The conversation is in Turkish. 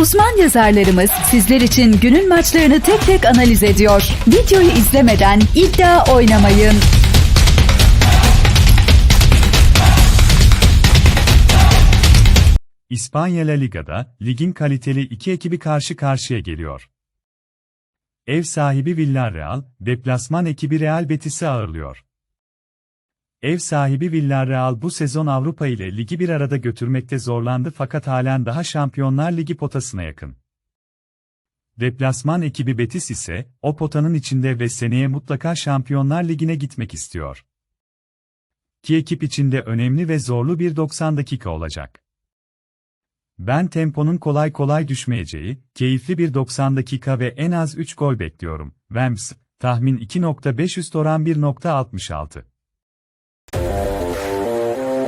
Uzman yazarlarımız sizler için günün maçlarını tek tek analiz ediyor. Videoyu izlemeden iddia oynamayın. İspanya La Liga'da, ligin kaliteli iki ekibi karşı karşıya geliyor. Ev sahibi Villarreal, deplasman ekibi Real Betis'i ağırlıyor. Ev sahibi Villarreal bu sezon Avrupa ile ligi bir arada götürmekte zorlandı fakat halen daha Şampiyonlar Ligi potasına yakın. Deplasman ekibi Betis ise, o potanın içinde ve seneye mutlaka Şampiyonlar Ligi'ne gitmek istiyor. Ki ekip içinde önemli ve zorlu bir 90 dakika olacak. Ben temponun kolay kolay düşmeyeceği, keyifli bir 90 dakika ve en az 3 gol bekliyorum. Vems, tahmin 2.5 üst oran 1.66.